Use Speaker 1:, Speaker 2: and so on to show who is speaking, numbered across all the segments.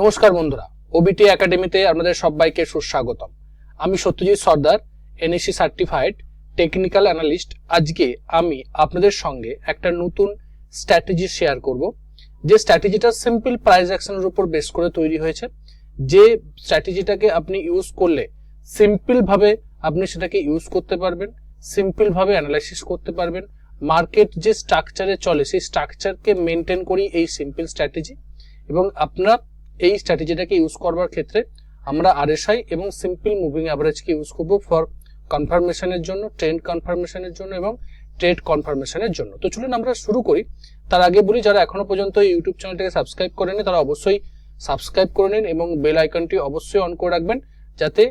Speaker 1: নমস্কার বন্ধুরা ওবিটি একাডেমিতে আপনাদের সবাইকে সুস্বাগতম। আমি Satyajit Sardar NSC certified technical analyst আজকে আমি আপনাদের সঙ্গে একটা নতুন স্ট্র্যাটেজি শেয়ার করব। যে স্ট্র্যাটেজিটা সিম্পল প্রাইস অ্যাকশনের উপর বেস করে তৈরি হয়েছে, যে স্ট্র্যাটেজিটাকে আপনি ইউজ করলে সিম্পল ভাবে আপনি সেটাকে ইউজ করতে পারবেন সিম্পল ভাবে অ্যানালাইসিস করতে পারবেন। মার্কেট যে স্ট্রাকচারে চলে, সেই স্ট্রাকচারকে মেনটেন করি এই সিম্পল স্ট্র্যাটেজি এবং আপনার এই স্ট্র্যাটেজিটাকে ইউজ করবার ক্ষেত্রে আমরা আরএসআই এবং সিম্পল মুভিং অ্যাভারেজকে ইউজ করব ফর কনফার্মেশনের জন্য ট্রেন্ড কনফার্মেশনের জন্য এবং ট্রেড কনফার্মেশনের জন্য। তো চলুন আমরা শুরু করি। তার আগে বলি, যারা এখনও পর্যন্ত এই ইউটিউব চ্যানেলটাকে সাবস্ক্রাইব করেনি তারা অবশ্যই সাবস্ক্রাইব করে নিন এবং বেল আইকনটি অবশ্যই অন করে রাখবেন যাতে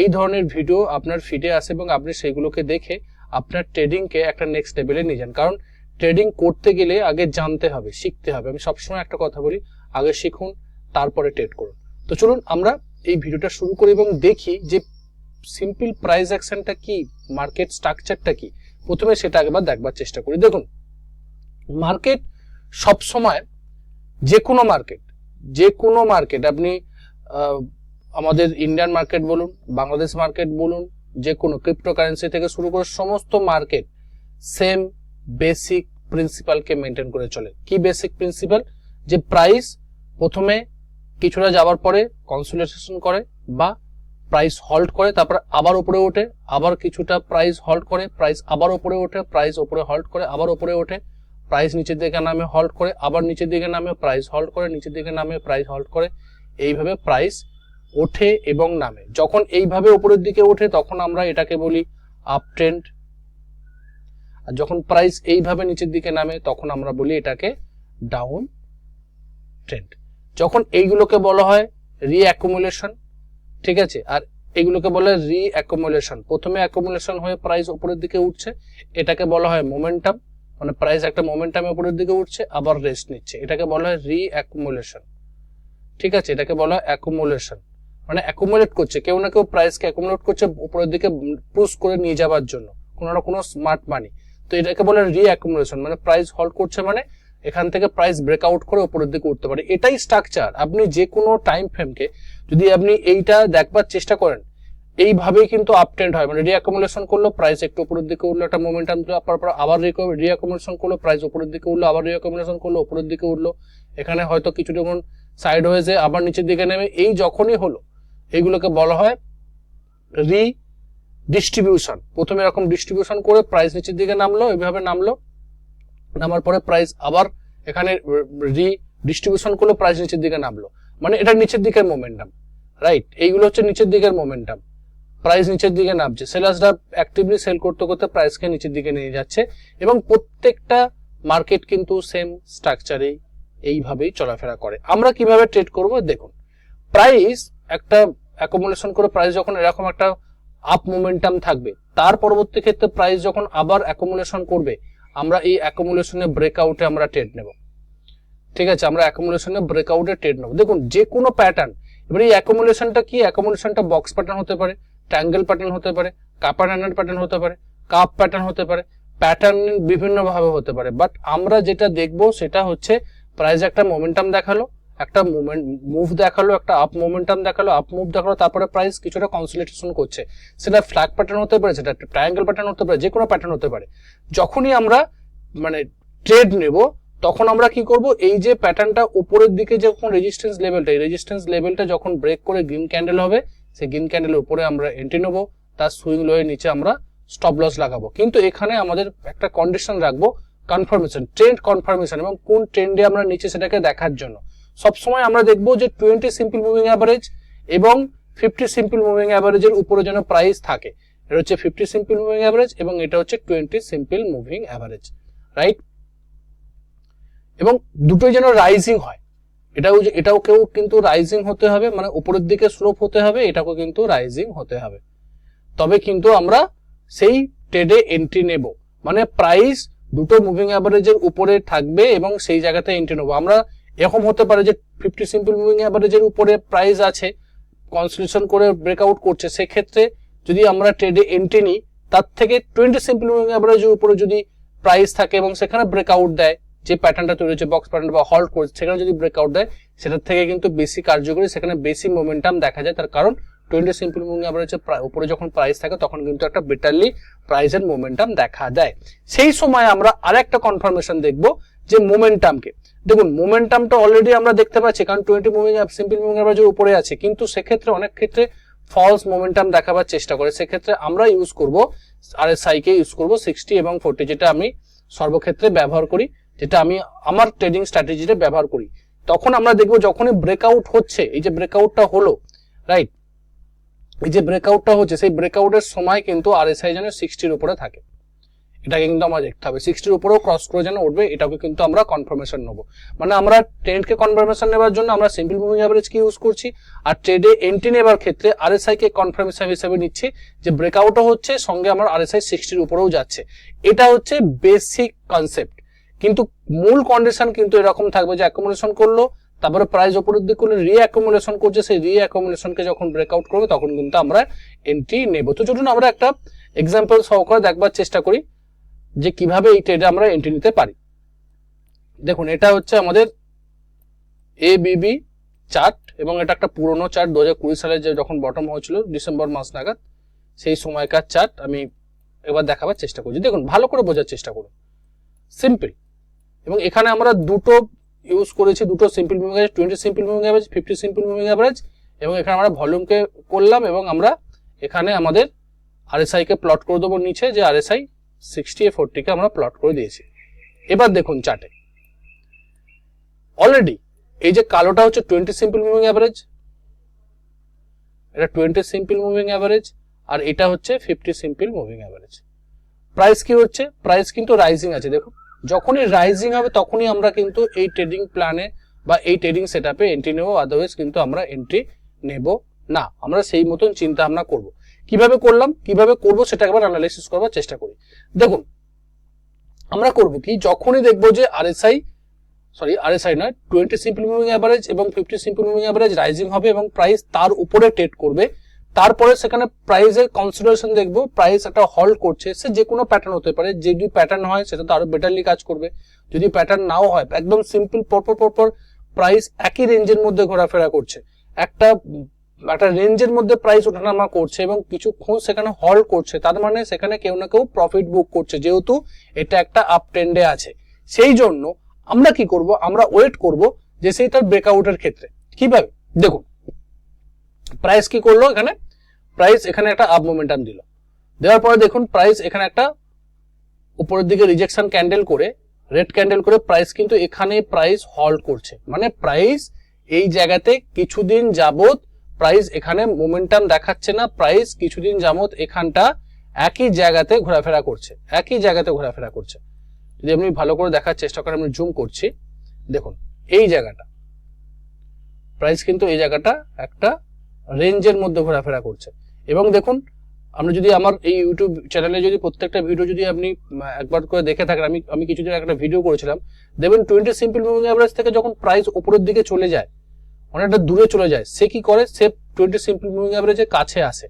Speaker 1: এই ধরনের ভিডিও আপনার ফিডে আসে এবং আপনি সেইগুলোকে দেখে আপনার ট্রেডিংকে একটা নেক্সট লেভেলে নিয়ে যান। কারণ ট্রেডিং করতে গেলে আগে জানতে হবে, শিখতে হবে। আমি সবসময় একটা কথা বলি, আগে শিখুন তারপরে ট্রেড করুন। তো চলুন আমরা এই ভিডিওটা শুরু করি এবং দেখি যে সিম্পল প্রাইস অ্যাকশনটা কি মার্কেট স্ট্রাকচারটা কি। প্রথমে সেটা একবার দেখবার চেষ্টা করি। দেখুন মার্কেট সব সময় যে কোনো মার্কেট যে কোনো মার্কেট আপনি আমাদের ইন্ডিয়ান মার্কেট বলুন বাংলাদেশ মার্কেট বলুন যে কোনো ক্রিপ্টোকারেন্সি থেকে শুরু করে সমস্ত মার্কেট সেম বেসিক প্রিন্সিপালকে মেনটেন করে চলে। কি বেসিক প্রিন্সিপাল যে প্রাইস প্রথমে কিছুটা যাওয়ার পরে কনসোলিডেশন করে বা প্রাইস হল্ট করে, তারপর আবার উপরে ওঠে, আবার কিছুটা প্রাইস হল্ট করে প্রাইস আবার উপরে ওঠে প্রাইস উপরে হল্ট করে, আবার উপরে ওঠে প্রাইস নিচের দিকে নামে হল্ট করে, আবার নিচের দিকে নামে প্রাইস হল্ট করে, নিচের দিকে নামে প্রাইস হল্ট করে, এইভাবে প্রাইস ওঠে এবং নামে। যখন এইভাবে উপরের দিকে ওঠে, তখন আমরা এটাকে বলি আপ ট্রেন্ড আর যখন প্রাইস এইভাবে নিচের দিকে নামে, তখন আমরা বলি এটাকে ডাউন ট্রেন্ড যখন এইগুলোকে বলা হয় রিঅ্যাকুমুলেশন ঠিক আছে? আর এগুলোকে বলে রি অ্যাকুমুলেশন প্রথমে অ্যাকুমুলেশন হয়ে প্রাইস উপরের দিকে উঠছে, এটাকে বলা হয় মোমেন্টাম মানে প্রাইস একটা মোমেন্টামে উপরের দিকে উঠছে, আবার রেস্ট নিচ্ছে। এটাকে বলা হয় রি অ্যাকুমুলেশন ঠিক আছে? এটাকে বলা হয় অ্যাকুমুলেশন মানে অ্যাকুমুলেট করছে। কেউ না কেউ প্রাইসকে অ্যাকুমুলেট করছে উপরের দিকে পুশ করে নিয়ে যাওয়ার জন্য। কোনো না কোনো স্মার্ট মানি তো এটাকে বলে রি অ্যাকুমুলেশন মানে প্রাইস হল্ট করছে মানে এখান থেকে প্রাইস ব্রেকআউট করে উপরের দিকে উঠতে পারে। এটাই স্ট্রাকচার আপনি যে কোনো টাইম ফ্রেমকে যদি আপনি এইটা দেখবার চেষ্টা করেন, এইভাবেই কিন্তু আপ ট্রেন্ড হয়। মানে রিঅ্যাকুমুলেশন করল প্রাইস একটু উপরের দিকে উঠল একটা মোমেন্টাম তারপর আবার রিঅ্যাকুমুলেশন করল প্রাইস উপরের দিকে উঠল, আবার রিঅ্যাকুমুলেশন করল উপরের দিকে উঠল। এখানে হয়তো কিছু যখন সাইড হয়েছে আবার নিচের দিকে নেমে, এই যখনই হলো, এইগুলোকে বলা হয় রি ডিস্ট্রিবিউশন প্রথমে এরকম ডিস্ট্রিবিউশন করে প্রাইস নিচের দিকে নামলো, এইভাবে নামলো নামার পরে প্রাইস আবার এখানে রি ডিস্ট্রিবিউশন করল প্রাইস নিচের দিকে নামলো। মানে এটা নিচের দিকের মোমেন্টাম রাইট এইগুলো হচ্ছে নিচের দিকের মোমেন্টাম প্রাইস নিচের দিকে নামছে। সেলার্সরা অ্যাক্টিভলি সেল করতে করতে প্রাইসকে নিচের দিকে নিয়ে যাচ্ছে এবং প্রত্যেকটা মার্কেট কিন্তু সেম স্ট্রাকচারে এইভাবেই চলাফেরা করে। আমরা কীভাবে ট্রেড করব? দেখুন প্রাইস একটা অ্যাকোমোডেশন করে প্রাইস যখন এরকম একটা আপ মোমেন্টাম থাকবে, তার পরবর্তী ক্ষেত্রে প্রাইস যখন আবার অ্যাকোমোডেশন করবে আমরা এই অ্যাকোমোডেশনে ব্রেকআউটে আমরা ট্রেড নেব। ঠিক আছে? আমরা অ্যাকোমোডেশনে ব্রেকআউটে ট্রেড নেব। দেখুন, যে কোনো প্যাটার্ন এবার এই অ্যাকোমুলেশনটা কি? অ্যাকোমুলেশনটা বক্স প্যাটার্ন হতে পারে ট্যাঙ্গেল প্যাটার্ন হতে পারে কাপার হ্যান্ডেল প্যাটার্ন হতে পারে কাপ প্যাটার্ন হতে পারে প্যাটার্ন বিভিন্নভাবে হতে পারে। বাট আমরা যেটা দেখব, সেটা হচ্ছে প্রাইস একটা মোমেন্টাম দেখাল। একটা মুভমেন্ট মুভ দেখাল, একটা আপ মোমেন্টাম দেখাল আপ মুভ দেখাল, তারপরে প্রাইস কিছুটা কনসোলিডেশন করছে। সেটা ফ্ল্যাগ প্যাটার্ন হতে পারে, সেটা ট্রায়াঙ্গেল প্যাটার্ন হতে পারে যে কোনো প্যাটার্ন হতে পারে। যখনই আমরা মানে ট্রেড নেব, তখন আমরা কি করব? এই যে প্যাটার্নটা উপরের দিকে যখন রেজিস্ট্যান্স লেভেলটা এই রেজিস্ট্যান্স লেভেলটা যখন ব্রেক করে গ্রিন ক্যান্ডেল হবে, সেই গ্রিন ক্যান্ডেলের উপরে আমরা এন্ট্রি নেব, তার সুইং লোয়ের নিচে আমরা স্টপ লস লাগাবো। কিন্তু এখানে আমাদের একটা কন্ডিশন রাখব কনফার্মেশন ট্রেন্ড কনফার্মেশন এবং কোন ট্রেন্ডে আমরা নিচে সেটাকে দেখার জন্য। সবসময় আমরা দেখব যে টোয়েন্টি সিম্পল মুভিং অ্যাভারেজ এবং ফিফটি সিম্পল মুভিং অ্যাভারেজের উপরে যেন প্রাইস থাকে। এটা হচ্ছে ফিফটি সিম্পল মুভিং অ্যাভারেজ এবং এটা হচ্ছে twenty simple moving average right এবং দুটোই যেন রাইজিং হয়। এটাও এটাও কেউ কিন্তু রাইজিং হতে হবে মানে উপরের দিকে স্লোপ হতে হবে, এটাকেও কিন্তু রাইজিং হতে হবে। তবে কিন্তু আমরা সেই ট্রেডে এন্ট্রি নেব। মানে প্রাইস দুটো মুভিং অ্যাভারেজের উপরে থাকবে এবং সেই জায়গাতে এন্ট্রি নেব। আমরা এরকম হতে পারে যে ফিফটি সিম্পল মুভিং অ্যাভারেজের উপরে প্রাইস আছে কনসলিউশন করে ব্রেকআউট করছে, সেক্ষেত্রে যদি আমরা ট্রেডে এন্ট্রি নিই, তার থেকে টোয়েন্টি সিম্পল মুভিং অ্যাভারেজের উপরে যদি প্রাইস থাকে এবং সেখানে ব্রেকআউট দেয়, যে প্যাটার্নটা তৈরি হচ্ছে বক্স প্যাটার্ন বা হল্ট করছে সেখানে যদি ব্রেকআউট দেয়, সেটার থেকে কিন্তু বেশি কার্যকরী, সেখানে বেশি মোমেন্টাম দেখা যায়। তার কারণ টোয়েন্টি সিম্পল মুভিং অ্যাভারেজের উপরে যখন প্রাইস থাকে, তখন কিন্তু একটা বেটারলি প্রাইসের মোমেন্টাম দেখা দেয়। সেই সময় আমরা আরেকটা কনফার্মেশন দেখব যে মোমেন্টামকে দেখুন মোমেন্টামটা অলরেডি আমরা দেখতে পাচ্ছি, কারণ টোয়েন্টি মুভিং সিম্পল মুভিং অ্যাভারেজের উপরে আছে। কিন্তু সেক্ষেত্রে অনেক ক্ষেত্রে ফলস মোমেন্টাম দেখাবার চেষ্টা করে। সেক্ষেত্রে আমরা ইউজ করব আর এস কে ইউজ করব সিক্সটি এবং ফোরটি যেটা আমি সর্বক্ষেত্রে ব্যবহার করি, যেটা আমি আমার ট্রেডিং স্ট্র্যাটেজিতে ব্যবহার করি। তখন আমরা দেখব যখনই ব্রেকআউট হচ্ছে, এই যে ব্রেকআউটটা হলো রাইট এই যে ব্রেকআউটটা হচ্ছে, সেই ব্রেকআউটের সময় কিন্তু আর এস আই যেন সিক্সটির উপরে থাকে। এটাকে কিন্তু আমরা দেখতে হবে। সিক্সটির উপরেও ক্রস করে যেন উঠবে, এটাকে কিন্তু আমরা কনফার্মেশন নেব। মানে আমরা ট্রেন্ডকে কনফার্মেশন নেবার জন্য আমরা সিম্পল মুভিং অ্যাভারেজ কি ইউজ করছি, আর ট্রেডে এন্ট্রি নেবার ক্ষেত্রে আরএসআই কে কনফার্মেশন হিসেবে নিচ্ছি, যে ব্রেকআউটও হচ্ছে, সঙ্গে আমার আরএসআই সিক্সটির উপরেও যাচ্ছে। এটা হচ্ছে বেসিক কনসেপ্ট কিন্তু মূল কন্ডিশন কিন্তু এরকম থাকবে যে অ্যাকোমোডেশন করল, তারপরে প্রাইস উপরের দিকে করলে রি অ্যাকোমোডেশন করছে, সেই রি অ্যাকোমোডেশনকে যখন ব্রেকআউট করবে, তখন কিন্তু আমরা এন্ট্রি নেব। তো চলুন আমরা একটা এক্সাম্পল সহকারে দেখবার চেষ্টা করি। যে কীভাবে এই ট্রেডে আমরা এন্ট্রি নিতে পারি। দেখুন, এটা হচ্ছে আমাদের এ বিবি চার্ট এবং এটা একটা পুরনো চার্ট দু হাজার কুড়ি সালে যে যখন বটম হয়েছিল, ডিসেম্বর মাস নাগাদ, সেই সময়কার চার্ট আমি এবার দেখাবার চেষ্টা করছি। দেখুন, ভালো করে বোঝার চেষ্টা করুন। সিম্পল এবং এখানে আমরা দুটো ইউজ করেছি, দুটো simple moving average twenty simple moving average fifty simple moving average এবং এখানে আমরা ভলিউমকে করলাম এবং আমরা এখানে আমাদের আরএসআই কে প্লট করে দেবো নিচে, যে আরএসআই সিক্সটি ফোরটিকে আমরা প্লট করে দিয়েছি। এবার দেখুন চার্টে অলরেডি এই যে কালোটা হচ্ছে টোয়েন্টি সিম্পল মুভিং অ্যাভারেজ এটা টোয়েন্টি সিম্পল মুভিং অ্যাভারেজ আর এটা হচ্ছে fifty simple moving average price কি হচ্ছে? প্রাইস কিন্তু রাইজিং আছে, দেখুন। যখনই রাইজিং হবে, তখনই আমরা কিন্তু এই ট্রেডিং প্ল্যানে বা এই ট্রেডিং সেট আপে এন্ট্রি নেব আদারওয়াইজ কিন্তু আমরা এন্ট্রি নেব না। আমরা সেই মতন চিন্তা ভাবনা করব। কীভাবে করলাম, কীভাবে করব সেটা একবার অ্যানালাইসিস করবার চেষ্টা করি। দেখুন, আমরা করব কি, যখনই দেখব যে আরএসআই সরি আরএসআই নয় টোয়েন্টি সিম্পল মুভিং অ্যাভারেজ এবং fifty simple moving average rising হবে এবং প্রাইস তার উপরে ট্রেড করবে। তারপরে সেখানে প্রাইসের কনসিডারেশন দেখব প্রাইস একটা হল্ড করছে, সে যে কোনো প্যাটার্ন হতে পারে, যদি প্যাটার্ন হয় সেটা তো আরও বেটারলি কাজ করবে। যদি প্যাটার্ন নাও হয়, একদম সিম্পল পরপর পরপর প্রাইস একই রেঞ্জের মধ্যে ঘোরাফেরা করছে। একটা একটা রেঞ্জের মধ্যে প্রাইস ওঠানামা করছে এবং কিছুক্ষণ সেখানে হল্ড করছে। তার মানে সেখানে কেউ না কেউ প্রফিট বুক করছে, যেহেতু এটা একটা আপ ট্রেন্ডে আছে। সেই জন্য আমরা কি করব, আমরা ওয়েট করব যে সেইটার ব্রেকআউটের ক্ষেত্রে। কীভাবে? দেখুন প্রাইস কি করল এখানে? প্রাইস এখানে একটা আপ মোমেন্টাম দিল। দেওয়ার পরে দেখুন প্রাইস এখানে একটা উপরের দিকে রিজেকশন ক্যান্ডেল করে রেড ক্যান্ডেল করে প্রাইস কিন্তু এখানে প্রাইস হল্ড করছে। মানে প্রাইস এই জায়গাতে কিছুদিন যাবত প্রাইস এখানে মোমেন্টাম দেখাচ্ছে না, প্রাইস কিছুদিন যাবত এখানটা একই জায়গাতে ঘোরাফেরা করছে, একই জায়গাতে ঘোরাফেরা করছে। যদি আপনি ভালো করে দেখার চেষ্টা করেন আমি জুম করছি, দেখুন, এই জায়গাটা প্রাইস কিন্তু এই জায়গাটা একটা রেঞ্জের মধ্যে ঘোরাফেরা করছে। এবং দেখুন, আমরা যদি আমার এই ইউটিউব চ্যানেলে যদি প্রত্যেকটা ভিডিও যদি আপনি একবার করে দেখে থাকেন, আমি আমি কিছুদিন একটা ভিডিও করেছিলাম, দেখবেন টোয়েন্টি সিম্পল মুভিং অ্যাভারেজ থেকে যখন প্রাইস উপরের দিকে চলে যায় অনেকটা দূরে চলে যায়। সে কি করে? সে টোয়েন্টি সিম্পল মুভিং অ্যাভারেজের কাছে আসে।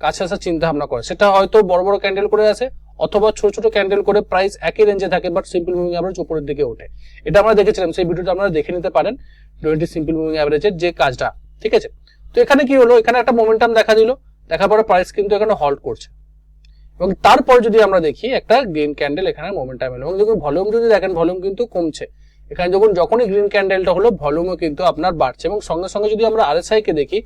Speaker 1: কাছে আসার চিন্তা ভাবনা করে। সেটা হয়তো বড় বড় ক্যান্ডেল করে আসে অথবা ছোট ছোট ক্যান্ডেল করে প্রাইস একই রেঞ্জে থাকে বাট সিম্পল মুভিং অ্যাভারেজ উপরের দিকে ওঠে। এটা আমরা দেখেছিলাম। সেই ভিডিওটা আপনারা দেখে নিতে পারেন টোয়েন্টি সিম্পল মুভিং অ্যাভারেজের যে কাজটা। ঠিক আছে? তো এখানে কি হলো? এখানে একটা মোমেন্টাম দেখা দিল। দেখার পরে প্রাইস কিন্তু এখানে হল্ট করছে। এবং তারপর যদি আমরা দেখি, একটা গ্রিন ক্যান্ডেল এখানে মোমেন্টাম এলো। এবং যখন ভলিউম যদি দেখেন ভলিউম কিন্তু কমছে। এখানে যখন যখনই গ্রিন ক্যান্ডেলটা হলো ভলিউমও কিন্তু আপনার বাড়ছে এবং সঙ্গে সঙ্গে যদি আমরা আরএসআই কে দেখি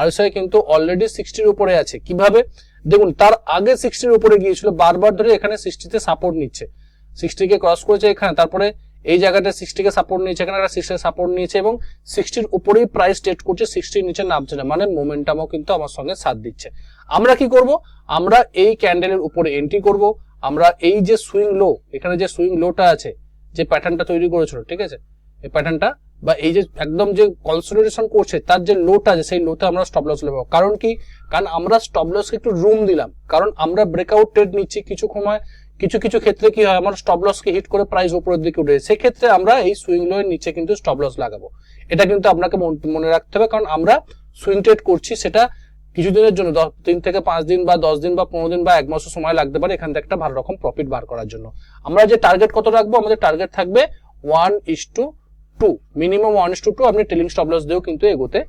Speaker 1: আরএসআই কিন্তু অলরেডি সিক্সটির উপরে আছে। কীভাবে? দেখুন, তার আগে সিক্সটির উপরে গিয়েছিল, বারবার ধরে এখানে সিক্সটিতে সাপোর্ট নিচ্ছে। সিক্সটিকে ক্রস করেছে এখানে, তারপরে এই জায়গাটা সিক্সটিকে সাপোর্ট নিয়েছে, এখানে একটা সিক্সটি সাপোর্ট নিয়েছে এবং সিক্সটির উপরেই প্রাইস ট্রেড করছে সিক্সটির নিচে নামছে না মানে মোমেন্টামও কিন্তু আমার সঙ্গে সাথ দিচ্ছে। আমরা কি করব? আমরা এই ক্যান্ডেলের উপরে এন্ট্রি করব। আমরা এই যে সুইং লো এখানে যে সুইং লোটা আছে যে প্যাটার্নটা তৈরি করেছিল, ঠিক আছে? এই প্যাটার্নটা বা এই যে একদম যে কনসলিডেশন করছে, তার যে লোটা আছে, সেই লোতে আমরা স্টপ লস নেব। কারণ কি? কারণ আমরা স্টপ লসকে একটু রুম দিলাম। কারণ আমরা ব্রেকআউট ট্রেড নিচ্ছি কিছু সময়, কিছু কিছু ক্ষেত্রে কি হয়, আমার স্টপ লসকে হিট করে প্রাইস উপরের দিকে উঠে সেক্ষেত্রে আমরা এই সুইং লো এর নিচে কিন্তু স্টপ লস লাগাবো। এটা কিন্তু আপনাকে মনে রাখতে হবে, কারণ আমরা সুইং ট্রেড করছি, সেটা কিছুদিনের জন্য তিন থেকে পাঁচ দিন বা দশ দিন বা পনেরো দিন বা এক মাসের সময় লাগতে পারে এখান থেকে একটা ভালো রকম প্রফিট বার করার জন্য। আমরা যে টার্গেট কত রাখব? আমাদের টার্গেট থাকবে one is to two minimum one is to two আপনি টেলিং স্টপ লস দিয়েও কিন্তু এগোতে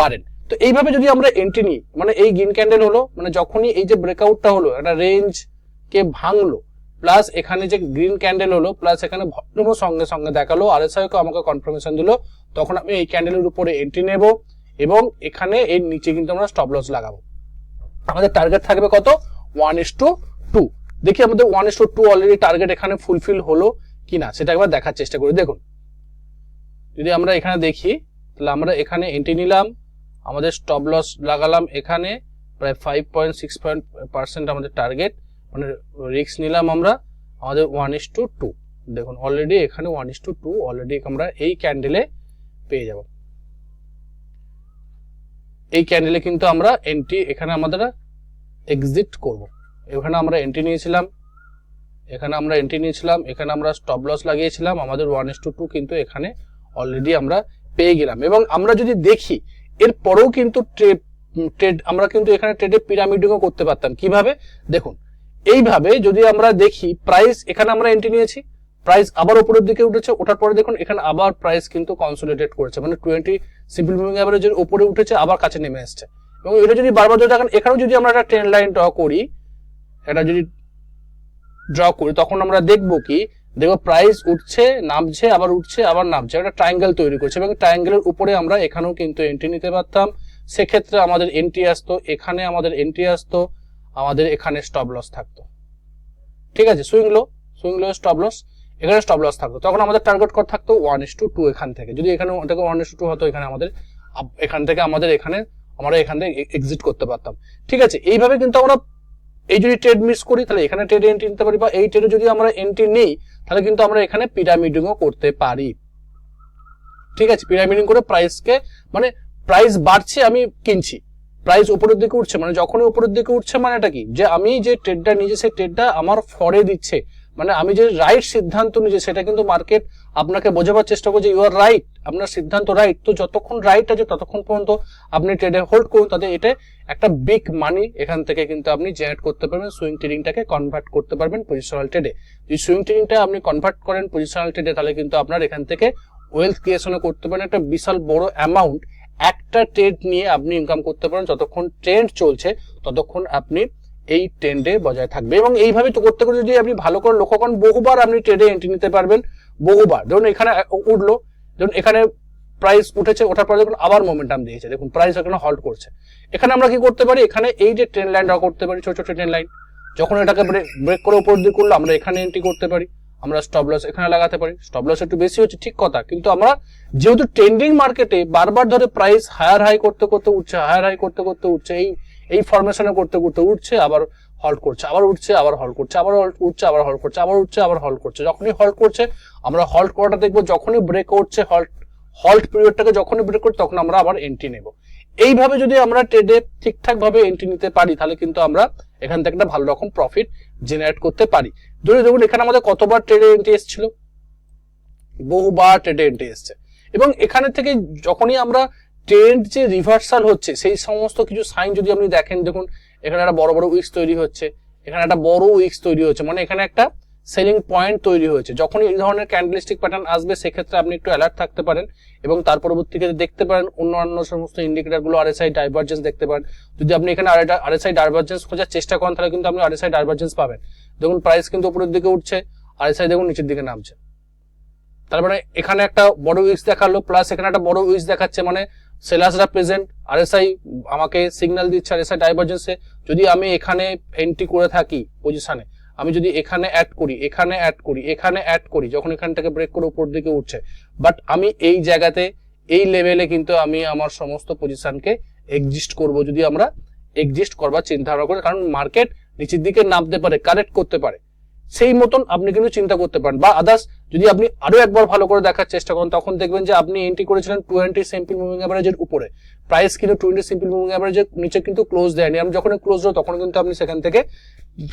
Speaker 1: পারেন। তো এইভাবে যদি আমরা এন্ট্রি নিই মানে এই গ্রিন ক্যান্ডেল হলো মানে যখনই এই যে ব্রেকআউটটা হলো, একটা রেঞ্জ কে ভাঙলো প্লাস এখানে যে গ্রিন ক্যান্ডেল হলো প্লাস এখানে ভলিউমও সঙ্গে সঙ্গে দেখাল আর এস আমাকে কনফার্মেশন দিলো, তখন আমি এই ক্যান্ডেলের উপরে এন্ট্রি নেব। এবং এখানে এর নিচে কিন্তু আমরা স্টপ লস লাগাবো। আমাদের টার্গেট থাকবে কত? ওয়ান ইস টু টু দেখি আমাদের one is to two already target এখানে ফুলফিল হলো কিনা, সেটা একবার দেখার চেষ্টা করি। দেখুন, যদি আমরা এখানে দেখি, তাহলে আমরা এখানে এন্ট্রি নিলাম, আমাদের স্টপ লস লাগালাম এখানে, প্রায় five point six point percent আমাদের টার্গেট মানে রিস্ক নিলাম আমরা, আমাদের ওয়ান ইস টু টু দেখুন অলরেডি এখানে one is to two already আমরা এই ক্যান্ডেলে পেয়ে যাব। এই ক্যান্ডেলে কিন্তু আমরা এন্ট্রি এখানে আমাদের এক্সিট করব। এখানে আমরা এন্ট্রি নিয়েছিলাম, এখানে আমরা এন্ট্রি নিয়েছিলাম, এখানে আমরা স্টপ লস লাগিয়েছিলাম, আমাদের ওয়ান ইস টু টু কিন্তু এখানে অলরেডি আমরা পেয়ে গেলাম। এবং আমরা যদি দেখি, এর পরেও কিন্তু ট্রেড আমরা কিন্তু এখানে ট্রেডে পিরামিডিংও করতে পারতাম। কীভাবে? দেখুন, এইভাবে যদি আমরা দেখি প্রাইস এখানে আমরা এন্ট্রি নিয়েছি। প্রাইস আবার উপরের দিকে উঠেছে, ওঠার পরে দেখুন এখানে আবার প্রাইস কিন্তু কনসোলিডেট করেছে। মানে টোয়েন্টি সিম্পল মুভিং অ্যাভারেজের উপরে উঠেছে, আবার কাছে নেমে আসছে এবং এটা যদি বারবার যদি দেখেন, এখানেও যদি আমরা একটা ট্রেন লাইন ড্র করি, এটা যদি ড্র করি, তখন আমরা দেখব কি, দেখব প্রাইস উঠছে, নামছে, আবার উঠছে, আবার নামছে। একটা ট্রায়াঙ্গেল তৈরি করছে এবং ট্রায়াঙ্গেলের উপরে আমরা এখানেও কিন্তু এন্ট্রি নিতে পারতাম। সেক্ষেত্রে আমাদের এন্ট্রি আসতো, এখানে আমাদের এন্ট্রি আসতো, আমাদের এখানে স্টপ লস থাকতো। ঠিক আছে? Swing low swing low stop loss এখানে স্টপ লস থাকতো। তখন আমাদের টার্গেট কর থাকতো ওয়ান ইস টু টু এখান থেকে। যদি এখানে থেকে ওয়ান ইস টু টু হতো, এখানে আমাদের এখান থেকে আমাদের এখানে, আমরা এখান থেকে এক্সিট করতে পারতাম। ঠিক আছে? এইভাবে কিন্তু আমরা এই যদি ট্রেড মিস করি, তাহলে এখানে ট্রেড এন্ট্রি নিতে পারি, বা এই ট্রেডে যদি আমরা এন্ট্রি নেই, তাহলে কিন্তু আমরা এখানে পিরামিডিংও করতে পারি। ঠিক আছে? পিরামিডিং করে প্রাইসকে মানে প্রাইস বাড়ছে, আমি কিনছি। প্রাইস উপরের দিকে উঠছে মানে যখনই উপরের দিকে উঠছে মানে এটা কি? যে আমি যে ট্রেডটা নিজে সেই ট্রেডটা আমার ফরে দিচ্ছে। মানে আমি যে রাইট সিদ্ধান্ত নিয়েছি, সেটা কিন্তু মার্কেট আপনাকে বোঝাবার চেষ্টা করছে ইউ আর রাইট আপনার সিদ্ধান্ত রাইট তো যতক্ষণ রাইট আছে, ততক্ষণ পর্যন্ত আপনি ট্রেডে হোল্ড করুন, তাতে এটা একটা বিগ মানি এখান থেকে কিন্তু আপনি জেনারেট করতে পারবেন সুইং ট্রেডিংটাকে কনভার্ট করতে পারবেন পজিশনাল ট্রেডে যদি সুইং ট্রেডিংটা আপনি কনভার্ট করেন পজিশনাল ট্রেডে তাহলে কিন্তু আপনার এখান থেকে ওয়েলথ ক্রিয়েশনও করতে পারেন, একটা বিশাল বড় অ্যামাউন্ট একটা ট্রেড নিয়ে আপনি ইনকাম করতে পারেন। যতক্ষণ ট্রেন্ড চলছে, ততক্ষণ আপনি এই ট্রেন্ডে বজায় থাকবে এবং এইভাবে তো করতে করতে যদি আপনি ভালো করে লক্ষ্য করেন, বহুবার আপনি ট্রেডে এন্ট্রি নিতে পারবেন, বহুবার। ধরুন এখানে উঠল, ধরুন এখানে প্রাইস উঠেছে, ওঠার পরে দেখুন আবার মোমেন্টাম দিয়েছে। দেখুন প্রাইস এখানে হল্ট করছে। এখানে আমরা কি করতে পারি? এখানে এই যে ট্রেন লাইন ড্র করতে পারি, ছোট ছোট ট্রেন লাইন যখন এটাকে ব্রেক করে উপর দিকে করল আমরা এখানে এন্ট্রি করতে পারি, আমরা স্টপ লস এখানে লাগাতে পারি। স্টপ লস একটু বেশি হচ্ছে, ঠিক কথা। কিন্তু আমরা যেহেতু ট্রেন্ডিং মার্কেটে বারবার ধরে প্রাইস হায়ার হাই করতে করতে উঠছে হায়ার হাই করতে করতে উঠছে, এই এই ফরমেশনে করতে করতে উঠছে, আবার হল্ট করছে, আবার উঠছে, আবার হল্ট করছে, আবার উঠছে, আবার হল্ট করছে, আবার উঠছে, আবার হল্ট করছে। যখনই হল্ট করছে, আমরা হল্ট করাটা দেখব, যখনই ব্রেক করছে হল্ট হল্ট পিরিয়ডটাকে যখনই ব্রেক করছে তখন আমরা আবার এন্ট্রি নেব। এইভাবে যদি আমরা ট্রেডে ঠিকঠাক ভাবে এন্ট্রি নিতে পারি, তাহলে কিন্তু আমরা এখান থেকে একটা ভালো রকম প্রফিট জেনারেট করতে পারি। ধরে দেখুন, এখানে আমাদের কতবার ট্রেডে এন্ট্রি এসেছিল? বহুবার ট্রেডে এন্ট্রি এসছে। এবং এখানে থেকে যখনই আমরা ট্রেন্ড যে রিভার্সাল হচ্ছে, সেই সমস্ত কিছু সাইন যদি আপনি দেখেন, দেখুন, এখানে একটা বড় বড় উইক্স তৈরি হচ্ছে, এখানে একটা বড় উইক্স তৈরি হচ্ছে মানে এখানে একটা সেলিং পয়েন্ট তৈরি হয়েছে। যখনই এই ধরনের ক্যান্ডেলস্টিক প্যাটার্ন আসবে, সেক্ষেত্রে আপনি একটু অ্যালার্ট থাকতে পারেন এবং তার পরবর্তীতে দেখতে পারেন অন্যান্য সমস্ত ইন্ডিকেটারগুলো আরএসআই ডাইভার্জেন্স দেখতে পারেন। যদি আপনি এখানে আরএসআই ডাইভার্জেন্স খোঁজার চেষ্টা করেন, তাহলে কিন্তু আপনি আরএসআই ডাইভার্জেন্স পাবেন। দেখুন প্রাইস কিন্তু উপরের দিকে উঠছে আরএসআই দেখুন নিচের দিকে নামছে। তার মানে এখানে একটা বড় উইক্স দেখাল প্লাস এখানে একটা বড় উইক্স দেখাচ্ছে মানে সেলার্সরা প্রেজেন্ট আরএসআই আমাকে সিগন্যাল দিচ্ছে আরএসআই ডাইভার্জেন্সে যদি আমি এখানে এন্ট্রি করে থাকি পজিশনে আমি যদি এখানে অ্যাড করি, এখানে অ্যাড করি, এখানে অ্যাড করি, যখন এখান থেকে ব্রেক করে উপর দিকে উঠছে। বাট আমি এই জায়গাতে, এই লেভেলে কিন্তু আমি আমার সমস্ত পজিশনকে এক্সিস্ট করব, যদি আমরা এক্সিস্ট করবার চিন্তা ভাবনা করি। কারণ মার্কেট নিচের দিকে নামতে পারে কারেক্ট করতে পারে। সেই মতন আপনি কিন্তু চিন্তা করতে পারেন। বা আদার্স যদি আপনি আরও একবার ভালো করে দেখার চেষ্টা করেন, তখন দেখবেন যে আপনি এন্ট্রি করেছিলেন টোয়েন্টি সিম্পল মুভিং অ্যাভারেজের উপরে। প্রাইস কিন্তু টোয়েন্টি সিম্পল মুভিং অ্যাভারেজের নিচে কিন্তু ক্লোজ দেয়নি। আমি যখন ক্লোজ হলো তখন কিন্তু আপনি সেখান থেকে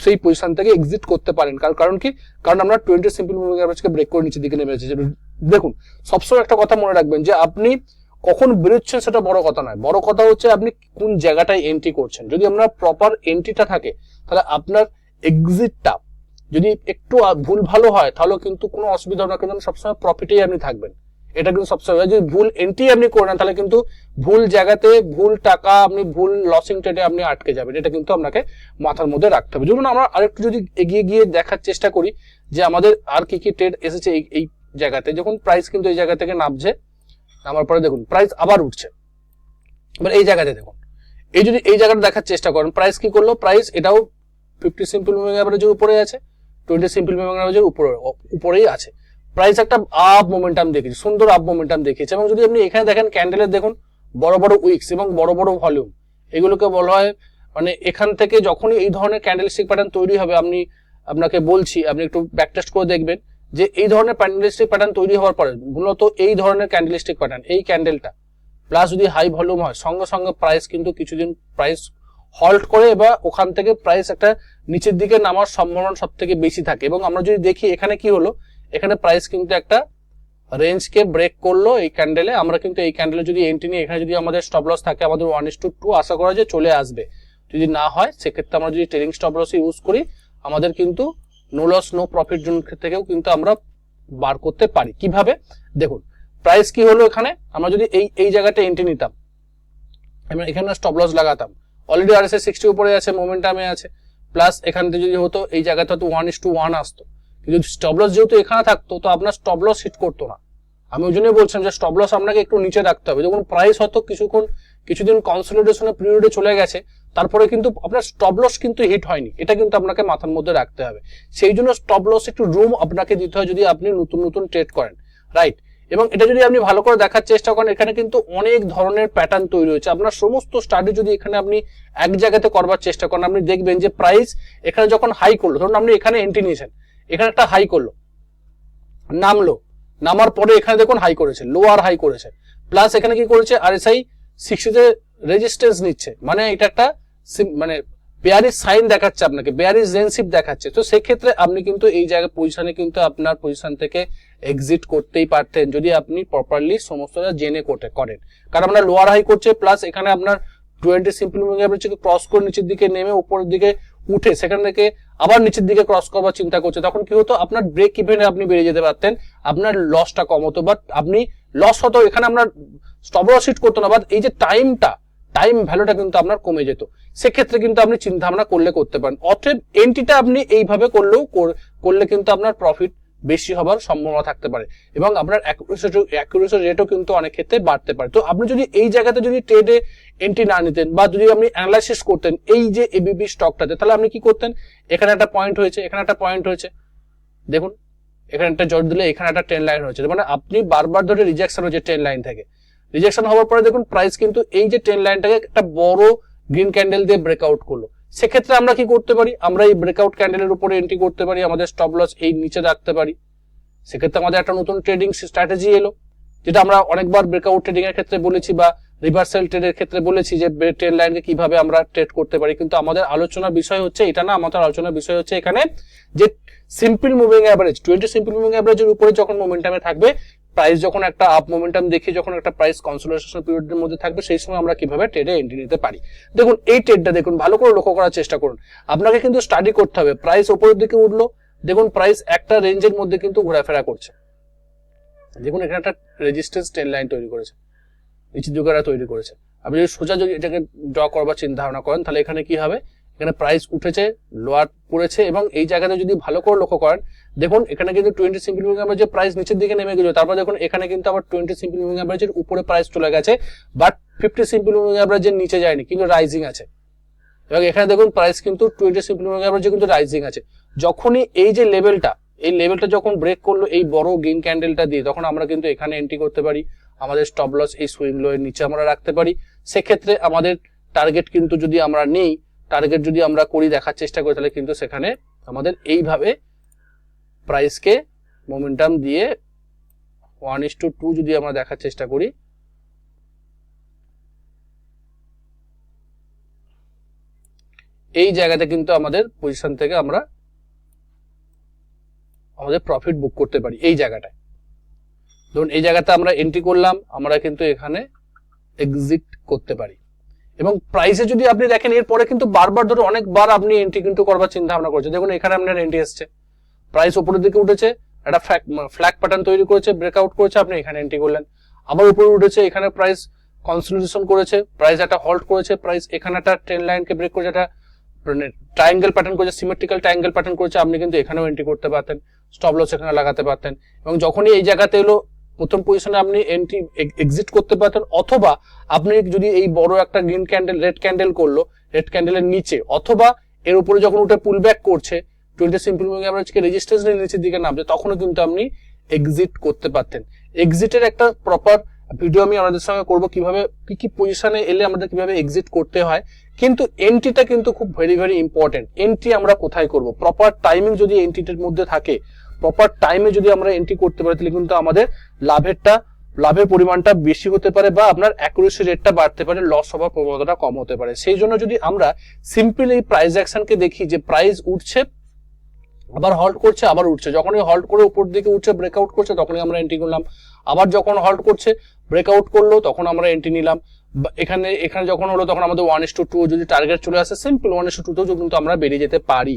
Speaker 1: সেই পজিশন থেকে এক্সিট করতে পারেন। কারণ কারণ কি? কারণ আমরা টোয়েন্টি সিম্পল মুভিং অ্যাভারেজকে ব্রেক করে নিচের দিকে নেমে এসেছি। দেখুন, সবসময় একটা কথা মনে রাখবেন যে আপনি কখন বেরোচ্ছেন সেটা বড় কথা নয়। বড় কথা হচ্ছে আপনি কোন জায়গাটায় এন্ট্রি করছেন। যদি আপনার প্রপার এন্ট্রিটা থাকে, তাহলে আপনার এক্সিটটা যদি একটু ভুল ভালো হয়, তাহলে কিন্তু কোনো অসুবিধা হবে না। কিন্তু সবসময় প্রফিটেই আপনি থাকবেন। এটা কিন্তু সবসময় যদি ভুল এন্ট্রি আপনি করেন, তাহলে কিন্তু ভুল জায়গাতে ভুল টাকা আপনি ভুল লসিং ট্রেডে আপনি আটকে যাবেন। এটা কিন্তু আপনাকে মাথার মধ্যে রাখতে হবে। যেমন আমরা আরেকটু যদি এগিয়ে গিয়ে দেখার চেষ্টা করি যে আমাদের আর কি কি ট্রেড এসেছে এই এই জায়গাতে। যখন প্রাইস কিন্তু এই জায়গা থেকে নামছে, নামার পরে দেখুন প্রাইস আবার উঠছে। এবার এই জায়গাতে দেখুন। এই যদি এই জায়গাটা দেখার চেষ্টা করেন প্রাইস কি করল? প্রাইস এটাও ফিফটি সিম্পল মুভিং অ্যাভারেজের উপরে আছে। টোয়েন্টি সিম্পল অ্যাভারেজের উপরে, উপরেই আছে। প্রাইস একটা আপ মোমেন্টাম দেখিয়েছে, সুন্দর আপ মোমেন্টাম দেখিয়েছে এবং যদি আপনি এখানে দেখেন ক্যান্ডেলের দেখুন, বড় বড় উইক্স এবং বড় বড় ভলিউম এগুলোকে বলা হয় মানে এখান থেকে যখনই এই ধরনের ক্যান্ডেলস্টিক প্যাটার্ন তৈরি হবে, আপনি, আপনাকে বলছি, আপনি একটু ব্যাকটেস্ট করে দেখবেন যে এই ধরনের ক্যান্ডেলস্টিক প্যাটার্ন তৈরি হওয়ার পরে মূলত এই ধরনের ক্যান্ডেলস্টিক প্যাটার্ন এই ক্যান্ডেলটা প্লাস যদি হাই ভলিউম হয়, সঙ্গে সঙ্গে প্রাইস কিন্তু কিছুদিন প্রাইস হল্ট করে বা ওখান থেকে প্রাইস একটা নিচের দিকে নামার সম্ভাবনা সব থেকে বেশি থাকে। এবং আমরা যদি দেখি এখানে কি হলো, এখানে প্রাইস কিন্তু একটা রেঞ্জকে ব্রেক করল এই ক্যান্ডেলে আমরা কিন্তু এই ক্যান্ডেলে যদি এন্ট্রি নিয়ে, এখানে যদি আমাদের স্টপ লস থাকে, আমাদের ওয়ান ইস টু টু আশা করা যে চলে আসবে। যদি না হয়, সেক্ষেত্রে আমরা যদি ট্রেডিং স্টপ লস ইউজ করি, আমাদের কিন্তু no loss no profit zone থেকেও কিন্তু আমরা বার করতে পারি। কীভাবে? দেখুন প্রাইস কি হলো এখানে? আমরা যদি এই এই জায়গাটা এন্ট্রি নিতাম আমরা এখানে স্টপ লস লাগাতাম already R S S sixty উপরে আছে মোমেন্টামে আছে। প্লাস এখান থেকে যদি হতো, এই জায়গাতে হয়তো ওয়ান ইস টু ওয়ান আসতো। কিন্তু স্টপ লস যেহেতু এখানে থাকতো, তো আপনার স্টপ লস হিট করতো না। আমি ওই জন্যই বলছিলাম যে স্টপ লস আপনাকে একটু নিচে রাখতে হবে। যখন প্রাইস হয়তো কিছুক্ষণ, কিছুদিন কনসলিডেশনের পিরিয়ডে চলে গেছে। তারপরে কিন্তু আপনার স্টপ লস কিন্তু হিট হয়নি। এটা কিন্তু আপনাকে মাথার মধ্যে রাখতে হবে। সেই জন্য স্টপ লস একটু রুম আপনাকে দিতে হয় যদি আপনি নতুন নতুন ট্রেড করেন। রাইট এবং এটা যদি আপনি ভালো করে দেখার চেষ্টা করেন, এখানে কিন্তু অনেক ধরনের প্যাটার্ন তৈরি হয়েছে। আপনার সমস্ত স্টাডি যদি এখানে আপনি এক জায়গাতে করবার চেষ্টা করেন, আপনি দেখবেন যে প্রাইস এখানে যখন হাই করল, ধরুন আপনি এখানে এন্ট্রি নিয়েছেন, এখানে একটা হাই করল, নামলো, নামার পরে এখানে দেখুন হাই করেছে লোয়ার হাই করেছে। প্লাস এখানে কি করেছে? আর এস আই সিক্সটিতে রেজিস্ট্যান্স নিচ্ছে। মানে এটা একটা মানে বেয়ারিস সাইন দেখাচ্ছে আপনাকে বেয়ারিস জেনশিপ দেখাচ্ছে। তো সেক্ষেত্রে আপনি কিন্তু এই জায়গায় পজিশনে কিন্তু আপনার পজিশন থেকে এক্সিট করতেই পারতেন, যদি আপনি প্রপারলি সমস্তটা জেনে করতে করেন। কারণ আপনার লোয়ার হাই করছে প্লাস এখানে আপনার টোয়েন্টি সিম্পল অ্যাভারেজকে ক্রস করে নিচের দিকে নেমে উপরের দিকে উঠে সেখান থেকে আবার নিচের দিকে ক্রস করবার চিন্তা করছে, তখন কি হতো? আপনার ব্রেক ইভেনে আপনি বেরিয়ে যেতে পারতেন, আপনার লসটা কম হতো। বাট আপনি লস হতো, এখানে আপনার স্টপ লস হিট করতো না বাট এই যে টাইমটা টাইম ভ্যালুটা কিন্তু আপনার কমে যেত। সেক্ষেত্রে কিন্তু আপনি চিন্তা ভাবনা করলে করতে পারেন। অতএব এন্ট্রিটা আপনি এইভাবে করলেও কর- করলে কিন্তু আপনার প্রফিট বেশি হবার সম্ভাবনা থাকতে পারে এবং আপনার অ্যাকুরেসি রেটও কিন্তু অনেক ক্ষেত্রে বাড়তে পারে। তো আপনি যদি এই জায়গাতে যদি ট্রেডে এন্ট্রি না নিতেন বা যদি আপনি অ্যানালাইসিস করতেন, এই যে এবিবি স্টকটাতে তাহলে আপনি কি করতেন? এখানে একটা পয়েন্ট হয়েছে, এখানে একটা পয়েন্ট হয়েছে। দেখুন, এখানে একটা জট দিলে এখানে একটা ট্রেন লাইন হয়েছে। মানে আপনি বারবার ধরে রিজেকশন হয়েছে ট্রেন লাইন থেকে রিজেকশন হওয়ার পরে দেখুন প্রাইস কিন্তু এই যে ট্রেন লাইনটাকে একটা বড় গ্রিন ক্যান্ডেল দিয়ে ব্রেকআউট করল। সেক্ষেত্রে আমরা কি করতে পারি? আমরা এই ব্রেকআউট ক্যান্ডেলের উপরে এন্ট্রি করতে পারি, আমাদের স্টপ লস এই নিচে রাখতে পারি। সেক্ষেত্রে আমাদের একটা নতুন ট্রেডিং স্ট্র্যাটেজি এলো, যেটা আমরা অনেকবার ব্রেকআউট ট্রেডিং এর ক্ষেত্রে বলেছি বা রিভার্সাল ট্রেডের ক্ষেত্রে বলেছি যে ট্রেন লাইনকে কীভাবে আমরা ট্রেড করতে পারি। কিন্তু আমাদের আলোচনার বিষয় হচ্ছে এটা না, আমাদের আলোচনার বিষয় হচ্ছে এখানে যে simple moving average twenty simple moving অ্যাভারেজের উপরে যখন মোমেন্টামে থাকবে প্রাইস যখন একটা আপ মোমেন্টাম দেখি যখন একটা প্রাইস কনসোলেশন পিরিয়ডের মধ্যে থাকবে, সেই সময় আমরা কীভাবে ট্রেডে এন্ট্রি নিতে পারি? দেখুন, এই ট্রেডটা দেখুন, ভালো করে লক্ষ্য করার চেষ্টা করুন। আপনাকে কিন্তু স্টাডি করতে হবে। প্রাইস উপরের দিকে উঠল, দেখুন প্রাইস একটা রেঞ্জের মধ্যে কিন্তু ঘোরাফেরা করছে। দেখুন, এখানে একটা রেজিস্ট্যান্স ট্রেন লাইন তৈরি করেছে। নিচের দিকে তৈরি করেছে। আপনি যদি সোজা যদি এটাকে ড্র করবার চিন্তা ভাবনা করেন, তাহলে এখানে কি হবে? এখানে প্রাইস উঠেছে লোয়ার করেছে এবং এই জায়গাতে যদি ভালো করে লক্ষ্য করেন, দেখুন, এখানে কিন্তু টোয়েন্টি সিম্পল মুভিং অ্যাভারেজের প্রাইস নিচের দিকে নেমে গেল। তারপর দেখুন, এখানে কিন্তু আবার টোয়েন্টি সিম্পল মুভিং অ্যাভারেজের উপরে প্রাইস চলে গেছে বাট ফিফটি সিম্পল মুভিং অ্যাভারেজের নিচে যায়নি, কিন্তু রাইজিং আছে। এবং এখানে দেখুন প্রাইস কিন্তু টোয়েন্টি সিম্পল মুভিং অ্যাভারেজে কিন্তু রাইজিং আছে। যখনই এই যে লেভেলটা এই লেভেলটা যখন ব্রেক করল, এই বড় গ্রিন ক্যান্ডেলটা দিয়ে, তখন আমরা কিন্তু এখানে এন্ট্রি করতে পারি, আমাদের স্টপ লস এই সুইং লো এর নিচে আমরা রাখতে পারি। সেক্ষেত্রে আমাদের টার্গেট কিন্তু যদি আমরা নেই টার্গেট যদি আমরা করি, দেখার চেষ্টা করি, তাহলে কিন্তু সেখানে আমাদের এইভাবে প্রাইসকে মোমেন্টাম দিয়ে ওয়ান ইস টু টু যদি আমরা দেখার চেষ্টা করি, এই জায়গাতে কিন্তু আমাদের পজিশন থেকে আমরা আমাদের প্রফিট বুক করতে পারি, এই জায়গাটায়। ধরুন, এই জায়গাতে আমরা এন্ট্রি করলাম, আমরা কিন্তু এখানে এক্সিট করতে পারি। এবং প্রাইসে যদি আপনি দেখেন এরপরে কিন্তু বারবার ধরে অনেকবার আপনি এন্ট্রি কিন্তু করবার চিন্তা ভাবনা করছেন। দেখুন, এখানে আপনার এন্ট্রি এসছে। প্রাইস উপরের দিকে উঠেছে, একটা ফ্ল্যাগ প্যাটার্ন তৈরি করেছে ব্রেকআউট করেছে, আপনি এখানে এন্ট্রি করলেন। আবার উপরে উঠেছে, এখানে প্রাইস কনসলিডেশন করেছে প্রাইস একটা হল্ট করেছে প্রাইস এখানে একটা ট্রেন লাইনকে ব্রেক করেছে, একটা ট্রায়াঙ্গেল প্যাটার্ন করেছে সিমেট্রিক্যাল ট্রায়াঙ্গেল প্যাটার্ন করেছে, আপনি কিন্তু এখানেও এন্ট্রি করতে পারতেন স্টপ লস এখানে লাগাতে পারতেন। এবং যখনই এই জায়গাতে এলো প্রথম পজিশনে আপনি এন্ট্রি এক্সিট করতে পারতেন, অথবা আপনি যদি এই বড় একটা গ্রিন ক্যান্ডেল রেড ক্যান্ডেল করল রেড ক্যান্ডেলের নিচে, অথবা এর উপরে যখন উঠে পুল ব্যাক করছে টোয়েন্টি সিম্পল মুভিং অ্যাভারেজকে রেজিস্ট্যান্স নিচের দিকে নামছে, তখনও কিন্তু আপনি এক্সিট করতে পারতেন। এক্সিটের একটা প্রপার ভিডিও আমি আমাদের সঙ্গে করব, কীভাবে, কি কি পজিশনে এলে আমাদের কীভাবে এক্সিট করতে হয়। কিন্তু এন্ট্রিটা কিন্তু খুব ভেরি ভেরি ইম্পর্টেন্ট এন্ট্রি আমরা কোথায় করব? প্রপার টাইমিং যদি এন্ট্রিটার মধ্যে থাকে প্রপার টাইমে যদি আমরা এন্ট্রি করতে পারি, তাহলে কিন্তু আমাদের লাভেরটা, লাভের পরিমাণটা বেশি হতে পারে বা আপনার অ্যাকুরেসি রেটটা বাড়তে পারে লস হওয়ার প্রবণতাটা কম হতে পারে। সেই জন্য যদি আমরা সিম্পল এই প্রাইস অ্যাকশনকে দেখি, যে প্রাইস উঠছে, আবার হল্ট করছে, আবার উঠছে। যখনই হল্ট করে উপর দিকে উঠছে ব্রেকআউট করছে, তখনই আমরা এন্ট্রি করলাম। আবার যখন হল্ট করছে ব্রেকআউট করল, তখন আমরা এন্ট্রি নিলাম। এখানে এখানে যখন হলো, তখন আমাদের ওয়ান টু টু যদি টার্গেট চলে আসে সিম্পল ওয়ান টু টুতেও কিন্তু আমরা বেরিয়ে যেতে পারি।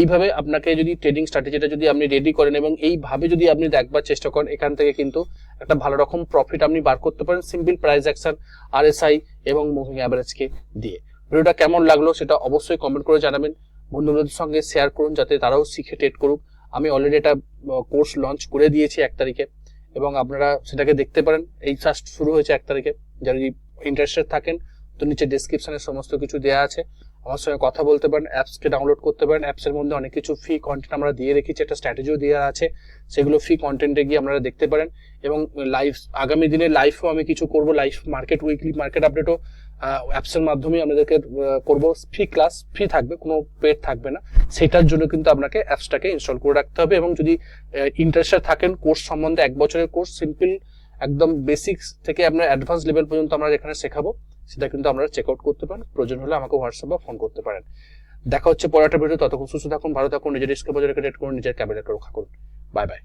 Speaker 1: এইভাবে আপনাকে যদি ট্রেডিং স্ট্র্যাটেজিটা যদি আপনি রেডি করেন এবং এইভাবে যদি আপনি দেখবার চেষ্টা করেন, এখান থেকে কিন্তু একটা ভালো রকম প্রফিট আপনি বার করতে পারেন সিম্পল প্রাইস অ্যাকশন আরএসআই এবং মুভিং অ্যাভারেজকে দিয়ে। ভিডিওটা কেমন লাগল সেটা অবশ্যই কমেন্ট করে জানাবেন। বন্ধুবান্ধবের সঙ্গে শেয়ার করুন যাতে তারাও শিখে ট্রেড করুক। আমি অলরেডি একটা কোর্স লঞ্চ করে দিয়েছি এক তারিখে এবং আপনারা সেটাকে দেখতে পারেন। এই ফার্স্ট শুরু হয়েছে এক তারিখে। যারা যদি ইন্টারেস্টেড থাকেন, তো নিচে ডিসক্রিপশনে সমস্ত কিছু দেওয়া আছে। আমার সঙ্গে কথা বলতে পারেন অ্যাপসকে ডাউনলোড করতে পারেন। অ্যাপসের মধ্যে অনেক কিছু ফ্রি কন্টেন্ট আমরা দিয়ে রেখেছি, একটা স্ট্র্যাটেজিও দেওয়া আছে। সেগুলো ফ্রি কন্টেন্টে গিয়ে আপনারা দেখতে পারেন। এবং লাইভ আগামী দিনে লাইভও আমি কিছু করব লাইভ মার্কেট উইকলি মার্কেট আপডেটও অ্যাপসের মাধ্যমে আপনাদেরকে করব। ফ্রি ক্লাস ফ্রি থাকবে, কোনো পেড থাকবে না। সেটার জন্য কিন্তু আপনাকে অ্যাপসটাকে ইনস্টল করে রাখতে হবে এবং যদি ইন্টারেস্টেড থাকেন কোর্স সম্বন্ধে, এক বছরের কোর্স সিম্পল একদম বেসিক্স থেকে আপনার অ্যাডভান্স লেভেল পর্যন্ত আমরা এখানে শেখাবো। সেটা কিন্তু আপনারা চেক আউট করতে পারেন। প্রয়োজন হলে আমাকে হোয়াটসঅ্যাপ বা ফোন করতে পারেন। দেখা হচ্ছে পরে একটা ভিডিও ততক্ষণ সুস্থ থাকুন, ভালো থাকুন, নিজের রিস্কে বজায় রেখে ডেট করুন, নিজের ক্যাবিনেটকে রক্ষা করুন। Bye bye